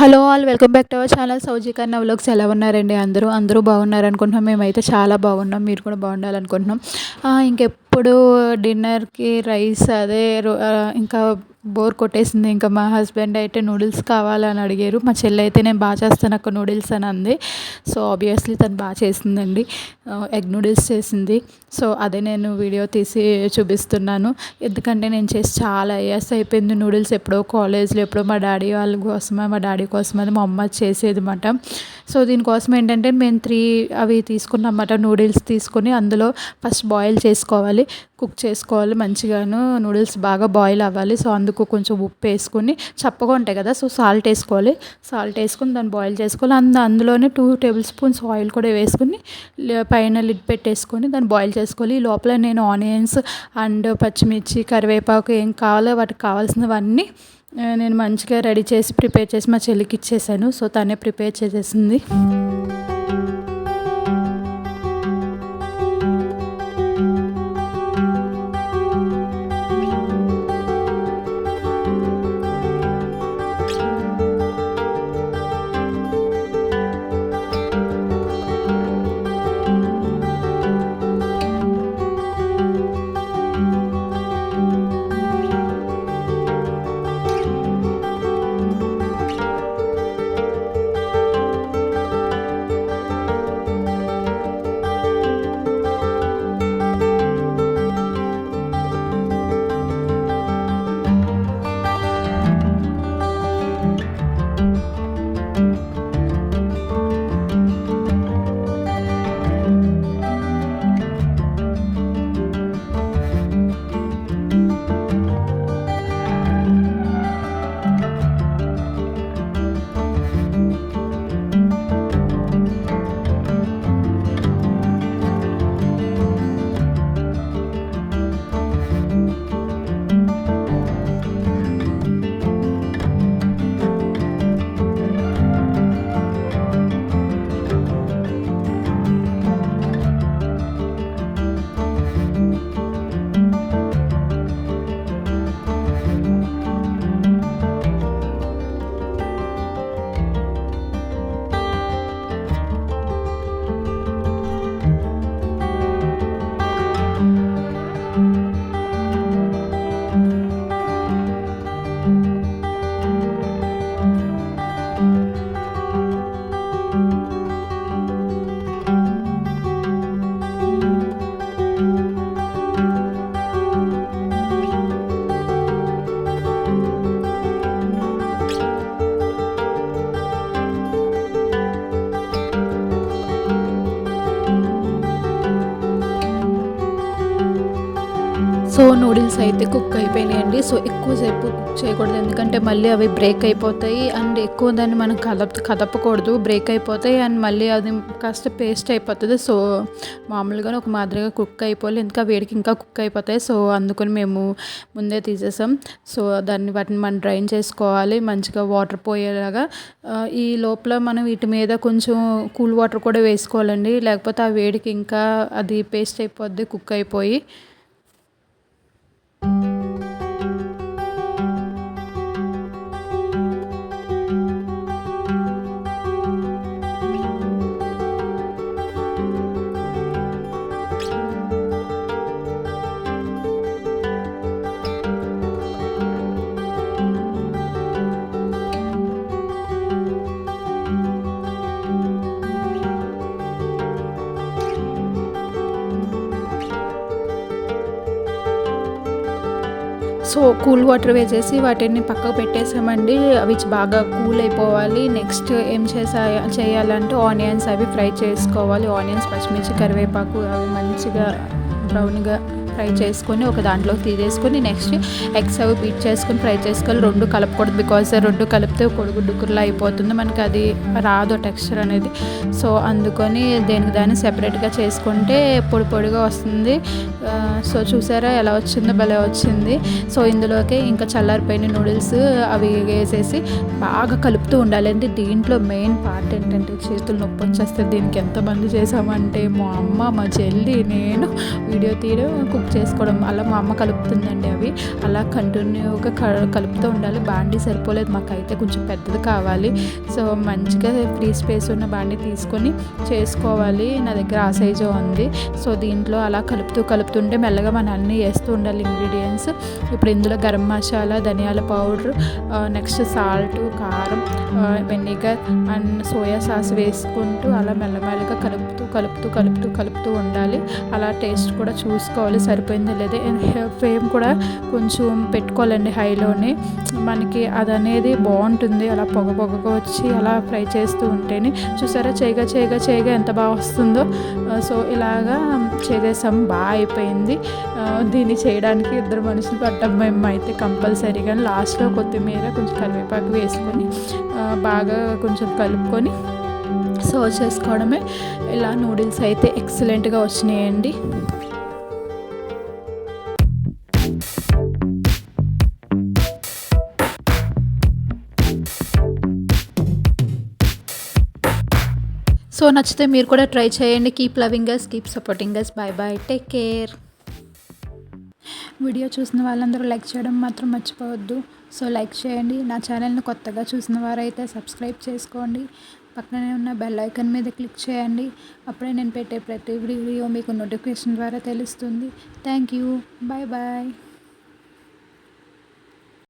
Hello all welcome back to our channel. Souji Kanna vlogs ఎలా ఉన్నారండి? అందరూ అందరూ బాగున్నారు అనుకుంటున్నాం మేమైతే చాలా బాగున్నాం. మీరు కూడా బాగుండాలనుకుంటున్నాం. ఇంకెప్పుడు డిన్నర్కి రైస్ అదే ఇంకా బోర్ కొట్టేసింది. ఇంకా మా హస్బెండ్ అయితే నూడిల్స్ కావాలని అడిగారు. మా చెల్లి అయితే నేను బాగా చేస్తాను అక్క నూడిల్స్ అని అంది. సో ఆబ్వియస్లీ తను బాగా చేసిందండి. ఎగ్ నూడిల్స్ చేసింది. సో అదే నేను వీడియో తీసి చూపిస్తున్నాను. ఎందుకంటే నేను చేసి చాలా ఇయర్స్ అయిపోయింది నూడిల్స్ ఎప్పుడో కాలేజ్లో ఎప్పుడో మా డాడీ వాళ్ళ కోసమే మా డాడీ కోసమే మా అమ్మ చేసేది అనమాట సో దీనికోసం ఏంటంటే మేము త్రీ అవి తీసుకున్నమాట నూడిల్స్ తీసుకొని అందులో ఫస్ట్ బాయిల్ చేసుకోవాలి. కుక్ చేసుకోవాలి మంచిగాను. నూడిల్స్ బాగా బాయిల్ అవ్వాలి. సో అందుకు కొంచెం ఉప్పు వేసుకొని చప్పగా ఉంటాయి కదా సో సాల్ట్ వేసుకోవాలి. సాల్ట్ వేసుకొని దాన్ని బాయిల్ చేసుకోవాలి. అందు అందులోనే టూ టేబుల్ స్పూన్స్ ఆయిల్ కూడా వేసుకుని పైన లిడ్ పెట్టేసుకొని దాన్ని బాయిల్ చేసుకోవాలి. ఈ లోపల నేను ఆనియన్స్ అండ్ పచ్చిమిర్చి కరివేపాకు ఏం కావాలో వాటికి కావాల్సినవన్నీ నేను మంచిగా రెడీ చేసి ప్రిపేర్ చేసి మా చెల్లికి ఇచ్చేసాను. సో తనే ప్రిపేర్ చేసేసింది. సో నూడిల్స్ అయితే కుక్ అయిపోయినాయండి. సో ఎక్కువసేపు కుక్ చేయకూడదు. ఎందుకంటే మళ్ళీ అవి బ్రేక్ అయిపోతాయి. అండ్ ఎక్కువ దాన్ని మనం కదప కదపకూడదు. బ్రేక్ అయిపోతాయి. అండ్ మళ్ళీ అది కాస్త పేస్ట్ అయిపోతుంది. సో మామూలుగానే ఒక మాదిరిగా కుక్ అయిపోవాలి. ఇంకా వేడికి ఇంకా కుక్ అయిపోతాయి. సో అందుకని మేము ముందే తీసేసాం. సో దాన్ని వాటిని మనం డ్రైన్ చేసుకోవాలి. మంచిగా వాటర్ పోయేలాగా. ఈ లోపల మనం వీటి మీద కొంచెం కూల్ వాటర్ కూడా వేసుకోవాలండి. లేకపోతే ఆ వేడికి ఇంకా అది పేస్ట్ అయిపోద్ది కుక్ అయిపోయి. సో కూల్ వాటర్ వేసేసి వాటిని పక్కకు పెట్టేసామండి. అవి బాగా కూల్ అయిపోవాలి. నెక్స్ట్ ఏం చేసా చేయాలంటే ఆనియన్స్ అవి ఫ్రై చేసుకోవాలి. ఆనియన్స్ పచ్చిమిర్చి కరివేపాకు అవి మంచిగా బ్రౌన్గా ఫ్రై చేసుకొని ఒక దాంట్లోకి తీసేసుకొని నెక్స్ట్ ఎగ్స్ అవి బీట్ చేసుకొని ఫ్రై చేసుకోవాలి. రెండు కలపకూడదు బికాజ్ రెండు కలిపితే కొడుకు కుర్లా అయిపోతుంది. మనకి అది రాదు టెక్స్చర్ అనేది. సో అందుకొని దేనికి దాన్ని సెపరేట్గా చేసుకుంటే పొడి పొడిగా వస్తుంది. సో చూసారా ఎలా వచ్చిందో? భలే వచ్చింది. సో ఇందులోకి ఇంకా చల్లారిపోయిన నూడిల్స్ అవి వేసేసి బాగా కలుపుతూ ఉండాలంటే దీంట్లో మెయిన్ పార్ట్ ఏంటంటే చేతులు నొప్పి వచ్చేస్తే దీనికి ఎంతమంది చేసామంటే మా అమ్మ మా చెల్లి నేను వీడియో తీయడం కుక్ చేసుకోవడం అలా మా అమ్మ కలుపుతుందండి అవి. అలా కంటిన్యూగా కలుపుతూ ఉండాలి. బాండీ సరిపోలేదు. మాకైతే కొంచెం పెద్దది కావాలి. సో మంచిగా ఫ్రీ స్పేస్ ఉన్న బాండీ తీసుకొని చేసుకోవాలి. నా దగ్గర ఆ సైజు ఉంది. సో దీంట్లో అలా కలుపుతూ కలుపుతుంటే మెల్లగా మన అన్నీ వేస్తూ ఉండాలి ఇంగ్రీడియంట్స్. ఇప్పుడు ఇందులో గరం మసాలా ధనియాల పౌడర్ నెక్స్ట్ సాల్ట్ కారం వెనిగర్ అండ్ సోయా సాస్ వేసుకుంటూ అలా మెల్లమెల్లగా కలుపుతూ కలుపుతూ కలుపుతూ కలుపుతూ ఉండాలి. అలా టేస్ట్ కూడా చూసుకోవాలి. సరిపోయిందో లేదో ఫ్లేమ్ కూడా కొంచెం పెట్టుకోవాలండి హైలోనే. మనకి అది అనేది బాగుంటుంది. అలా పొగ పొగగా వచ్చి అలా ఫ్రై చేస్తూ ఉంటేనే. చూసారా? చేయగా చేయగా చేయగా ఎంత బాగా వస్తుందో. సో ఇలాగా చేసేసాం. బాగా అయిపోయింది. దీన్ని చేయడానికి ఇద్దరు మనుషులు పట్టడం మేము అయితే కంపల్సరీగా లాస్ట్లో కొత్తిమీర కొంచెం కరివేపాకు వేసుకొని బాగా కొంచెం కలుపుకొని సర్వ్ చేసుకోవడమే. ఇలా నూడిల్స్ అయితే ఎక్సలెంట్గా వచ్చినాయండి. సో నచ్చితే మీరు కూడా ట్రై చేయండి. Keep loving us keep supporting us bye bye take care video చూసిన వాళ్ళందరూ లైక్ చేయడం మాత్రం మర్చిపోవద్దు. సో లైక్ చేయండి. నా ఛానల్ని కొత్తగా చూసిన వారైతే సబ్స్క్రైబ్ చేసుకోండి. పక్కనే ఉన్న బెల్ ఐకన్ మీద క్లిక్ చేయండి. అప్పుడే నేను పెట్టే ప్రతి వీడియో మీకు నోటిఫికేషన్ ద్వారా తెలుస్తుంది. Thank you bye bye